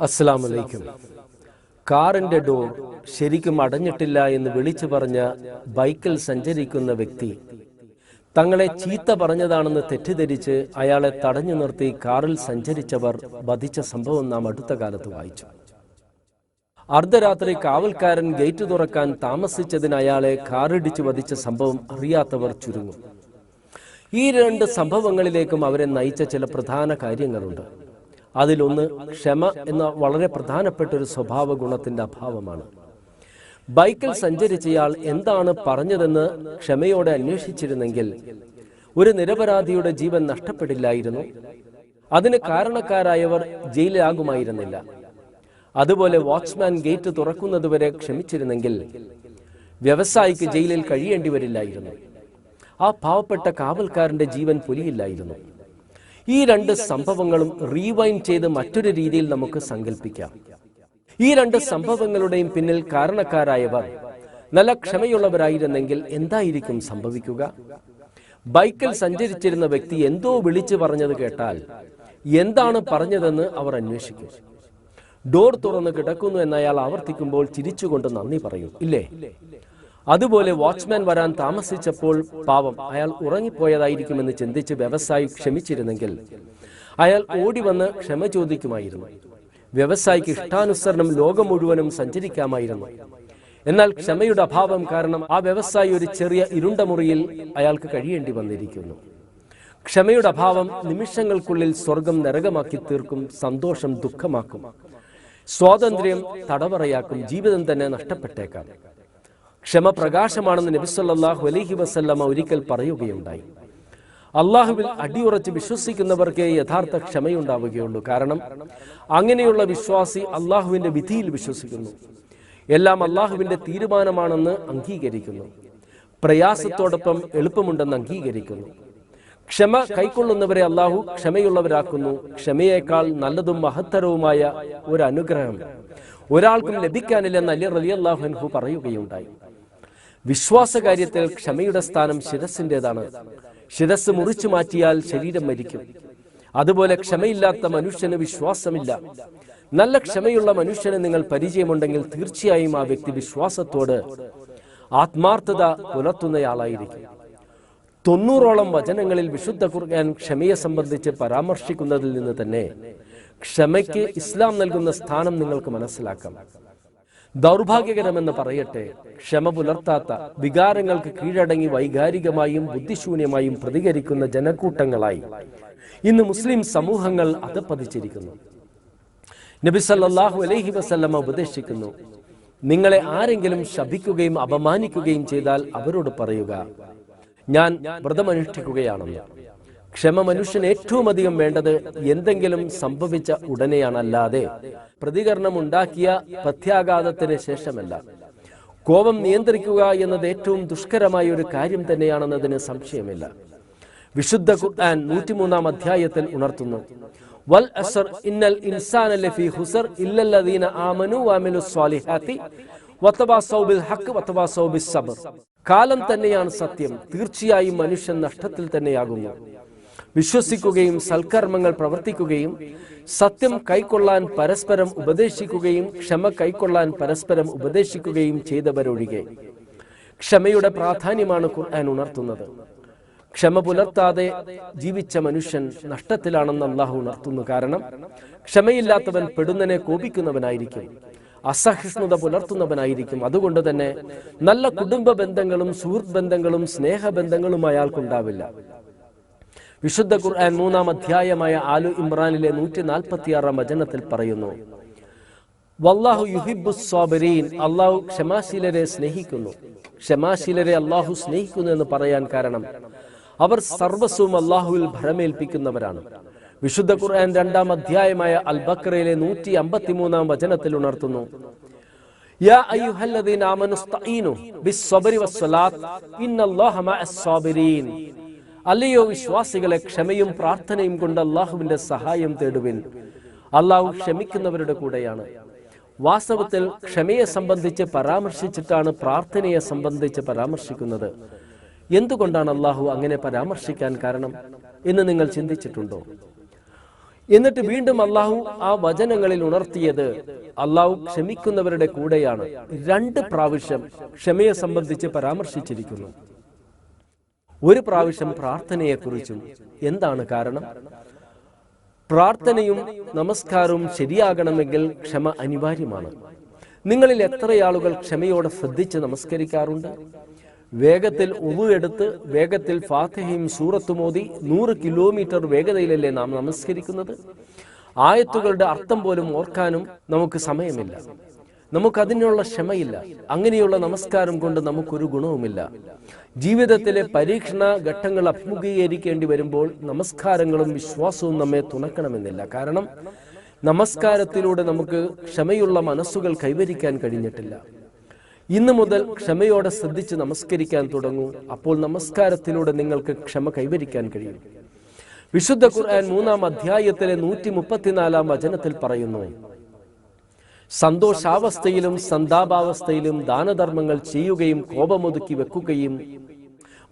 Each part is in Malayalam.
അസ്സലാമലൈക്കും. കാറിന്റെ ഡോർ ശരിക്കും അടഞ്ഞിട്ടില്ല എന്ന് വിളിച്ചു പറഞ്ഞ ബൈക്കിൽ സഞ്ചരിക്കുന്ന വ്യക്തി തങ്ങളെ ചീത്ത പറഞ്ഞതാണെന്ന് തെറ്റിദ്ധരിച്ച് അയാളെ തടഞ്ഞു നിർത്തി കാറിൽ സഞ്ചരിച്ചവർ വധിച്ച സംഭവം നാം അടുത്ത കാലത്ത് വായിച്ചു. അർദ്ധരാത്രി കാവൽക്കാരൻ ഗേറ്റ് തുറക്കാൻ താമസിച്ചതിന് അയാളെ കാറിടിച്ച് വധിച്ച സംഭവം അറിയാത്തവർ ചുരുങ്ങും. ഈ രണ്ട് സംഭവങ്ങളിലേക്കും അവരെ നയിച്ച ചില പ്രധാന കാര്യങ്ങളുണ്ട്. അതിലൊന്ന് ക്ഷമ എന്ന വളരെ പ്രധാനപ്പെട്ട ഒരു സ്വഭാവ ഗുണത്തിന്റെ അഭാവമാണ്. ബൈക്കിൽ സഞ്ചരിച്ചയാൾ എന്താണ് പറഞ്ഞതെന്ന് ക്ഷമയോടെ അന്വേഷിച്ചിരുന്നെങ്കിൽ ഒരു നിരപരാധിയുടെ ജീവൻ നഷ്ടപ്പെടില്ലായിരുന്നു. അതിന് കാരണക്കാരായവർ ജയിലിലാകുമായിരുന്നില്ല. അതുപോലെ വാച്ച്മാൻ ഗേറ്റ് തുറക്കുന്നതുവരെ ക്ഷമിച്ചിരുന്നെങ്കിൽ വ്യവസായിക്ക് ജയിലിൽ കഴിയേണ്ടി വരില്ലായിരുന്നു ആ പാവപ്പെട്ട കാവൽക്കാരന്റെ ജീവൻ പൊലിയില്ലായിരുന്നു. ഈ രണ്ട് സംഭവങ്ങളും റീവൈൻ ചെയ്ത് മറ്റൊരു രീതിയിൽ നമുക്ക് സങ്കല്പിക്കാം ഈ രണ്ട് സംഭവങ്ങളുടെയും പിന്നിൽ കാരണക്കാരായവർ നല്ല ക്ഷമയുള്ളവരായിരുന്നെങ്കിൽ എന്തായിരിക്കും സംഭവിക്കുക? ബൈക്കിൽ സഞ്ചരിച്ചിരുന്ന വ്യക്തി എന്തോ വിളിച്ചു പറഞ്ഞത് കേട്ടാൽ എന്താണ് പറഞ്ഞതെന്ന് അവർ അന്വേഷിക്കും. ഡോർ തുറന്ന് കിടക്കുന്നു എന്നയാൾ ആവർത്തിക്കുമ്പോൾ ചിരിച്ചുകൊണ്ട് നന്ദി പറയും ഇല്ലേ? അതുപോലെ വാച്ച്മാൻ വരാൻ താമസിച്ചപ്പോൾ പാവം അയാൾ ഉറങ്ങിപ്പോയതായിരിക്കുമെന്ന് ചിന്തിച്ച് വ്യവസായി ക്ഷമിച്ചിരുന്നെങ്കിൽ. അയാൾ ഓടി വന്ന് ക്ഷമ ചോദിക്കുമായിരുന്നു. വ്യവസായിക്ക് ഇഷ്ടാനുസരണം ലോകം മുഴുവനും സഞ്ചരിക്കാമായിരുന്നു. എന്നാൽ ക്ഷമയുടെ അഭാവം കാരണം ആ വ്യവസായി ഒരു ചെറിയ ഇരുണ്ട മുറിയിൽ അയാൾക്ക് കഴിയേണ്ടി വന്നിരിക്കുന്നു. ക്ഷമയുടെ അഭാവം നിമിഷങ്ങൾക്കുള്ളിൽ സ്വർഗം നരകമാക്കി തീർക്കും സന്തോഷം ദുഃഖമാക്കും. സ്വാതന്ത്ര്യം തടവറയാക്കും ജീവിതം തന്നെ നഷ്ടപ്പെട്ടേക്കാം. ക്ഷമ പ്രകാശമാണെന്ന് നബിസ്വല്ലാഹു അലഹി വസല്ലമ ഒരിക്കൽ പറയുകയുണ്ടായി. അള്ളാഹുവിൽ അടിയുറച്ച് വിശ്വസിക്കുന്നവർക്കേ യഥാർത്ഥ ക്ഷമയുണ്ടാവുകയുള്ളൂ. കാരണം അങ്ങനെയുള്ള വിശ്വാസി അള്ളാഹുവിന്റെ വിധിയിൽ വിശ്വസിക്കുന്നു. എല്ലാം അള്ളാഹുവിന്റെ തീരുമാനമാണെന്ന് അംഗീകരിക്കുന്നു. പ്രയാസത്തോടൊപ്പം എളുപ്പമുണ്ടെന്ന് അംഗീകരിക്കുന്നു. ക്ഷമ കൈക്കൊള്ളുന്നവരെ അള്ളാഹു ക്ഷമയുള്ളവരാക്കുന്നു. ക്ഷമയേക്കാൾ നല്ലതും മഹത്തരവുമായ ഒരു അനുഗ്രഹം ഒരാൾക്കും ലഭിക്കാനില്ലെന്ന് അലി റലി അള്ളാഹുൻഹു പറയുകയുണ്ടായി. വിശ്വാസകാര്യത്തിൽ ക്ഷമയുടെ സ്ഥാനം ശിരസിന്റെതാണ്. ശിരസ് മുറിച്ചു മാറ്റിയാൽ ശരീരം മരിക്കും. അതുപോലെ ക്ഷമയില്ലാത്ത മനുഷ്യന് വിശ്വാസമില്ല. നല്ല ക്ഷമയുള്ള മനുഷ്യന് നിങ്ങൾ പരിചയമുണ്ടെങ്കിൽ തീർച്ചയായും ആ വ്യക്തി വിശ്വാസത്തോട് ആത്മാർത്ഥത പുലർത്തുന്നയാളായിരിക്കും. തൊണ്ണൂറോളം വചനങ്ങളിൽ വിശുദ്ധ ഖുർആൻ ക്ഷമയെ സംബന്ധിച്ച് പരാമർശിക്കുന്നതിൽ നിന്ന് തന്നെ ക്ഷമയ്ക്ക് ഇസ്ലാം നൽകുന്ന സ്ഥാനം നിങ്ങൾക്ക് മനസ്സിലാക്കാം. ദൗർഭാഗ്യകരമെന്ന് പറയട്ടെ. ക്ഷമ പുലർത്താത്ത വികാരങ്ങൾക്ക് കീഴടങ്ങി വൈകാരികമായും ബുദ്ധിശൂന്യമായും പ്രതികരിക്കുന്ന ജനക്കൂട്ടങ്ങളായി ഇന്ന് മുസ്ലിം സമൂഹങ്ങൾ അധപ്പതിച്ചിരിക്കുന്നു നബി സല്ലല്ലാഹു അലൈഹി വസല്ലമ ഉപദേശിക്കുന്നു നിങ്ങളെ ആരെങ്കിലും ശപിക്കുകയും അപമാനിക്കുകയും ചെയ്താൽ അവരോട് പറയുക ഞാൻ വ്രതമനുഷ്ഠിക്കുകയാണെന്ന്. ക്ഷമ മനുഷ്യൻ ഏറ്റവും അധികം വേണ്ടത് എന്തെങ്കിലും സംഭവിച്ച ഉടനെയാണല്ലാതെ പ്രതികരണം ഉണ്ടാക്കിയ പ്രത്യാഘാതത്തിന് ശേഷമല്ല. കോപം നിയന്ത്രിക്കുക എന്നത് ഏറ്റവും ദുഷ്കരമായ ഒരു കാര്യം തന്നെയാണെന്നതിന് സംശയമില്ല. വിശുദ്ധ ഖുർആൻ നൂറ്റിമൂന്നാം അധ്യായത്തിൽ ഉണർത്തുന്നു. വൽ അസർ ഇന്നൽ ഇൻസാന ലഫി ഹുസർ ഇല്ലല്ലദീന ആമനു വഅമിലു സ്വാലിഹാത്തി കാലം തന്നെയാണ് സത്യം. തീർച്ചയായും മനുഷ്യൻ നഷ്ടത്തിൽ തന്നെയാകുന്നു. വിശ്വസിക്കുകയും സൽക്കർമ്മങ്ങൾ പ്രവർത്തിക്കുകയും സത്യം കൈക്കൊള്ളാൻ പരസ്പരം ഉപദേശിക്കുകയും ക്ഷമ കൈക്കൊള്ളാൻ പരസ്പരം ഉപദേശിക്കുകയും ചെയ്തവരൊഴികെ. ക്ഷമയുടെ പ്രാധാന്യമാണ് ഖുർആൻ ഉണർത്തുന്നത്. ക്ഷമ പുലർത്താതെ ജീവിച്ച മനുഷ്യൻ നഷ്ടത്തിലാണെന്ന് അള്ളാഹു ഉണർത്തുന്നു കാരണം ക്ഷമയില്ലാത്തവൻ പെടുന്നനെ കോപിക്കുന്നവനായിരിക്കും അസഹിഷ്ണുത പുലർത്തുന്നവനായിരിക്കും. അതുകൊണ്ട് തന്നെ നല്ല കുടുംബ ബന്ധങ്ങളും സുഹൃത്ത് ബന്ധങ്ങളും സ്നേഹബന്ധങ്ങളും അയാൾക്കുണ്ടാവില്ല വിശുദ്ധ ഖുർആൻ മൂന്നാം അധ്യായമായ ആലു ഇമ്രാനിലെ നൂറ്റി നാൽപ്പത്തി ആറാം വചനത്തിൽ പറയുന്നു. വല്ലാഹു യുഹിബു സ്വാബരീൻ അള്ളാഹു ക്ഷമാശീലരെ സ്നേഹിക്കുന്നു. ക്ഷമാശീലരെ അള്ളാഹു സ്നേഹിക്കുന്നു എന്ന് പറയാൻ കാരണം അവർ സർവസ്വവും അള്ളാഹുവിൽ ഭരമേൽപ്പിക്കുന്നവരാണ്. വിശുദ്ധ ഖുർആൻ രണ്ടാം അധ്യായമായ അൽ ബക്രയിലെ നൂറ്റി അമ്പത്തിമൂന്നാം വചനത്തിൽ ഉണർത്തുന്നു. യാ അല്ലയോ വിശ്വാസികളെ ക്ഷമയും പ്രാർത്ഥനയും കൊണ്ട് അള്ളാഹുവിന്റെ സഹായം തേടുവിൻ. അള്ളാഹു ക്ഷമിക്കുന്നവരുടെ കൂടെയാണ്. വാസ്തവത്തിൽ ക്ഷമയെ സംബന്ധിച്ച് പരാമർശിച്ചിട്ടാണ് പ്രാർത്ഥനയെ സംബന്ധിച്ച് പരാമർശിക്കുന്നത്. എന്തുകൊണ്ടാണ് അള്ളാഹു അങ്ങനെ പരാമർശിക്കാൻ കാരണം എന്ന് നിങ്ങൾ ചിന്തിച്ചിട്ടുണ്ടോ? എന്നിട്ട് വീണ്ടും അള്ളാഹു ആ വചനങ്ങളിൽ ഉണർത്തിയത് അള്ളാഹു ക്ഷമിക്കുന്നവരുടെ കൂടെയാണ്. രണ്ട് പ്രാവശ്യം ക്ഷമയെ സംബന്ധിച്ച് പരാമർശിച്ചിരിക്കുന്നു. ഒരു പ്രാവശ്യം പ്രാർത്ഥനയെക്കുറിച്ചും എന്താണ് കാരണം? പ്രാർത്ഥനയും നമസ്കാരവും ശരിയാകണമെങ്കിൽ ക്ഷമ അനിവാര്യമാണ്. നിങ്ങളിൽ എത്ര ആളുകൾ ക്ഷമയോടെ ശ്രദ്ധിച്ച് നമസ്കരിക്കാറുണ്ട്? വേഗത്തിൽ ഉവു എടുത്ത് വേഗത്തിൽ ഫാത്തഹയും സൂറത്തും ഓതി നൂറ് കിലോമീറ്റർ വേഗതയിലല്ലേ നാം നമസ്കരിക്കുന്നത്? ആയത്തുകളുടെ അർത്ഥം പോലും ഓർക്കാനും നമുക്ക് സമയമില്ല. നമുക്കതിനുള്ള ക്ഷമയില്ല. അങ്ങനെയുള്ള നമസ്കാരം കൊണ്ട് നമുക്കൊരു ഗുണവുമില്ല. ജീവിതത്തിലെ പരീക്ഷണ ഘട്ടങ്ങൾ അഭിമുഖീകരിക്കേണ്ടി വരുമ്പോൾ നമസ്കാരങ്ങളും വിശ്വാസവും നമ്മെ തുണക്കണമെന്നില്ല. കാരണം നമസ്കാരത്തിലൂടെ നമുക്ക് ക്ഷമയുള്ള മനസ്സുകൾ കൈവരിക്കാൻ കഴിഞ്ഞിട്ടില്ല. ഇന്നു മുതൽ ക്ഷമയോടെ ശ്രദ്ധിച്ച് നമസ്കരിക്കാൻ തുടങ്ങൂ. അപ്പോൾ നമസ്കാരത്തിലൂടെ നിങ്ങൾക്ക് ക്ഷമ കൈവരിക്കാൻ കഴിയും. വിശുദ്ധ ഖുർആൻ മൂന്നാം അധ്യായത്തിലെ നൂറ്റി മുപ്പത്തിനാലാം വചനത്തിൽ പറയുന്നു സന്തോഷാവസ്ഥയിലും സന്താപാവസ്ഥയിലും ദാനധർമ്മങ്ങൾ ചെയ്യുകയും കോപമൊതുക്കി വെക്കുകയും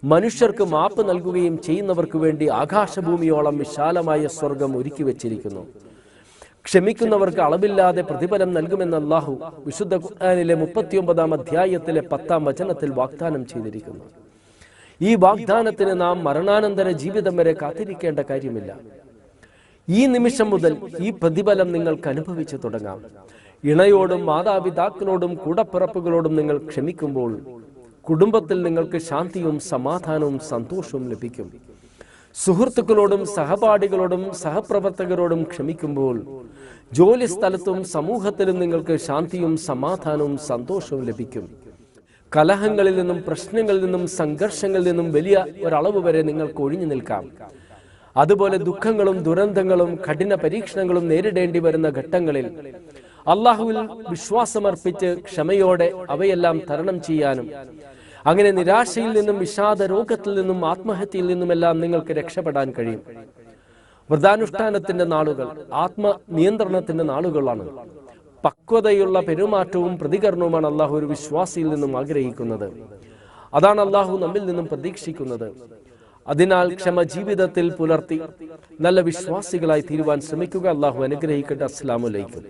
മനുഷ്യർക്ക് മാപ്പ് നൽകുകയും ചെയ്യുന്നവർക്ക് വേണ്ടി ആകാശഭൂമിയോളം വിശാലമായ സ്വർഗം ഒരുക്കി വെച്ചിരിക്കുന്നു. ക്ഷമിക്കുന്നവർക്ക് അളവില്ലാതെ പ്രതിഫലം നൽകുമെന്ന് അള്ളാഹു വിശുദ്ധ ഖുർആനിലെ മുപ്പത്തിയൊമ്പതാം അധ്യായത്തിലെ പത്താം വചനത്തിൽ വാഗ്ദാനം ചെയ്തിരിക്കുന്നു. ഈ വാഗ്ദാനത്തിന് നാം മരണാനന്തര ജീവിതം വരെ കാത്തിരിക്കേണ്ട കാര്യമില്ല. ഈ നിമിഷം മുതൽ ഈ പ്രതിഫലം നിങ്ങൾക്ക് അനുഭവിച്ചു തുടങ്ങാം. ഇണയോടും മാതാപിതാക്കളോടും കൂടപ്പിറപ്പുകളോടും നിങ്ങൾ ക്ഷമിക്കുമ്പോൾ കുടുംബത്തിൽ നിങ്ങൾക്ക് ശാന്തിയും സമാധാനവും സന്തോഷവും ലഭിക്കും. സുഹൃത്തുക്കളോടും സഹപാഠികളോടും സഹപ്രവർത്തകരോടും ക്ഷമിക്കുമ്പോൾ ജോലി സ്ഥലത്തും സമൂഹത്തിലും നിങ്ങൾക്ക് ശാന്തിയും സമാധാനവും സന്തോഷവും ലഭിക്കും. കലഹങ്ങളിൽ നിന്നും പ്രശ്നങ്ങളിൽ നിന്നും സംഘർഷങ്ങളിൽ നിന്നും വലിയ ഒരളവ് വരെ നിങ്ങൾക്ക് ഒഴിഞ്ഞു നിൽക്കാം. അതുപോലെ ദുഃഖങ്ങളും ദുരന്തങ്ങളും കഠിന പരീക്ഷണങ്ങളും നേരിടേണ്ടി വരുന്ന ഘട്ടങ്ങളിൽ അള്ളാഹുവിൽ വിശ്വാസമർപ്പിച്ച് ക്ഷമയോടെ അവയെല്ലാം തരണം ചെയ്യാനും അങ്ങനെ നിരാശയിൽ നിന്നും വിഷാദ രോഗത്തിൽ നിന്നും ആത്മഹത്യയിൽ നിന്നുമെല്ലാം നിങ്ങൾക്ക് രക്ഷപ്പെടാൻ കഴിയും. വ്രതാനുഷ്ഠാനത്തിന്റെ നാളുകൾ ആത്മ നിയന്ത്രണത്തിന്റെ നാളുകളാണ്. പക്വതയുള്ള പെരുമാറ്റവും പ്രതികരണവുമാണ് അള്ളാഹു ഒരു വിശ്വാസിയിൽ നിന്നും ആഗ്രഹിക്കുന്നത്. അതാണ് അള്ളാഹു നമ്മിൽ നിന്നും പ്രതീക്ഷിക്കുന്നത്. അതിനാൽ ക്ഷമ ജീവിതത്തിൽ പുലർത്തി നല്ല വിശ്വാസികളായി തീരുവാൻ ശ്രമിക്കുക. അള്ളാഹു അനുഗ്രഹിക്കട്ടെ. അസ്സലാമു അലൈക്കും.